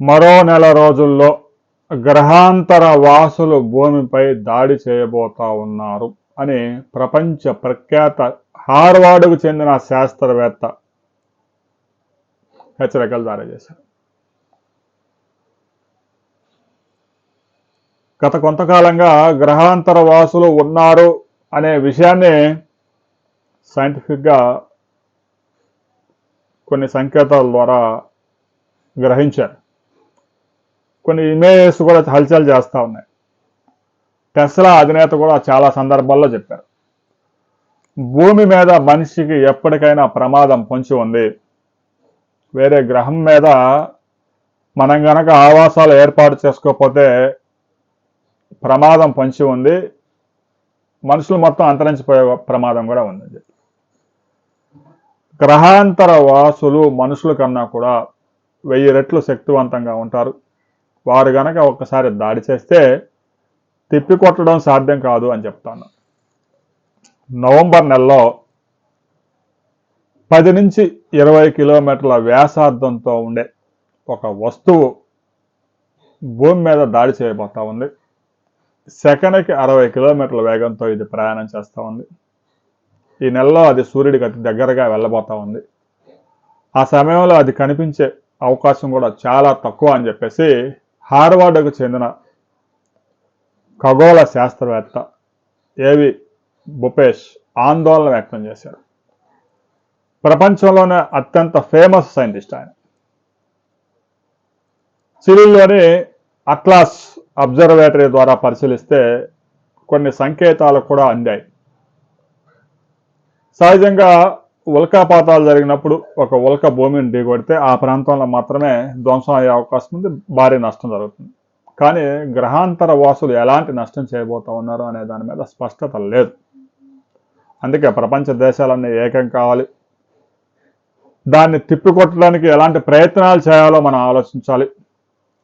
మరో నెల రోజుల్లో గ్రహాంతర వాసులు భూమిపై దాడి చేయబోతా ఉన్నారు అని ప్రపంచ ప్రఖ్యాత హార్వార్డుకు చెందిన శాస్త్రవేత్త హెచ్చరికలు జారీ చేశారు. గత కొంతకాలంగా గ్రహాంతర వాసులు ఉన్నారు అనే విషయాన్ని సైంటిఫిక్గా కొన్ని సంకేతాల ద్వారా గ్రహించారు. కొన్ని ఇమేజెస్ కూడా హల్చల్ చేస్తూ ఉన్నాయి. టెస్లా అధినేత కూడా చాలా సందర్భాల్లో చెప్పారు. భూమి మీద మనిషికి ఎప్పటికైనా ప్రమాదం పొంచి ఉంది. వేరే గ్రహం మీద మనం గనక ఆవాసాలు ఏర్పాటు చేసుకోకపోతే ప్రమాదం పొంచి ఉంది. మనుషులు మొత్తం అంతరించిపోయే ప్రమాదం కూడా ఉంది గ్రహాంతర వాసులు మనుషుల కన్నా కూడా వెయ్యి రెట్లు శక్తివంతంగా ఉంటారు. వారు గనక ఒక్కసారి దాడి చేస్తే తిప్పికొట్టడం సాధ్యం కాదు అని చెప్తాను. నవంబర్ నెలలో పది నుంచి ఇరవై కిలోమీటర్ల వ్యాసార్థంతో ఉండే ఒక వస్తువు భూమి మీద దాడి చేయబోతా ఉంది. సెకండ్కి అరవై కిలోమీటర్ల వేగంతో ఇది ప్రయాణం చేస్తూ ఉంది. ఈ నెలలో అది సూర్యుడికి అతి దగ్గరగా వెళ్ళబోతా ఉంది. ఆ సమయంలో అది కనిపించే అవకాశం కూడా చాలా తక్కువ అని చెప్పేసి హార్వార్డుకు చెందిన ఖగోళ శాస్త్రవేత్త ఏవి భూపేష్ ఆందోళన వ్యక్తం చేశారు. ప్రపంచంలోనే అత్యంత ఫేమస్ సైంటిస్ట్ ఆయన. చిలీలోని అట్లాస్ అబ్జర్వేటరీ ద్వారా పరిశీలిస్తే కొన్ని సంకేతాలు కూడా అందాయి. సహజంగా ఉల్కాపాతాలు జరిగినప్పుడు ఒక ఉల్క భూమిని ఢీకొడితే ఆ ప్రాంతంలో మాత్రమే ధ్వంసం అయ్యే అవకాశం ఉంది భారీ నష్టం జరుగుతుంది. కానీ గ్రహాంతర వాసులు ఎలాంటి నష్టం చేయబోతా ఉన్నారు అనే దాని మీద స్పష్టత లేదు. అందుకే ప్రపంచ దేశాలన్నీ ఏకం కావాలి. దాన్ని తిప్పికొట్టడానికి ఎలాంటి ప్రయత్నాలు చేయాలో మనం ఆలోచించాలి.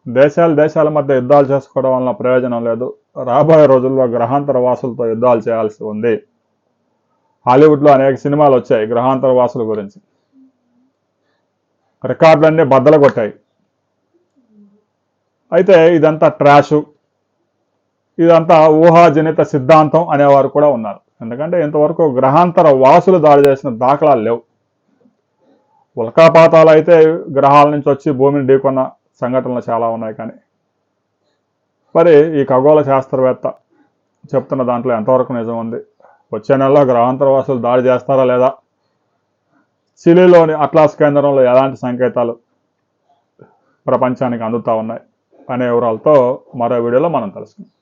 దేశాలు దేశాల మధ్య యుద్ధాలు చేసుకోవడం వలన ప్రయోజనం లేదు. రాబోయే రోజుల్లో గ్రహాంతర వాసులతో యుద్ధాలు చేయాల్సి ఉంది. హాలీవుడ్లో అనేక సినిమాలు వచ్చాయి గ్రహాంతర వాసుల గురించి. రికార్డులన్నీ బద్దలు కొట్టాయి. అయితే ఇదంతా ట్రాషు. ఇదంతా ఊహాజనిత సిద్ధాంతం అనేవారు కూడా ఉన్నారు. ఎందుకంటే ఇంతవరకు గ్రహాంతర వాసులు దాడి చేసిన దాఖలాలు లేవు. ఉల్కాపాతాలు అయితే గ్రహాల నుంచి వచ్చి భూమిని ఢీకొన్న సంఘటనలు చాలా ఉన్నాయి కానీ. మరి ఈ ఖగోళ శాస్త్రవేత్త చెప్తున్న దాంట్లో ఎంతవరకు నిజం ఉంది? వచ్చే నెలలో గ్రహాంతర వాసులు దాడి చేస్తారా లేదా? చిలీలోని అట్లాస్ కేంద్రంలో ఎలాంటి సంకేతాలు ప్రపంచానికి అందుతా ఉన్నాయి? అనే వివరాలతో మరో వీడియోలో మనం తెలుసుకుందాం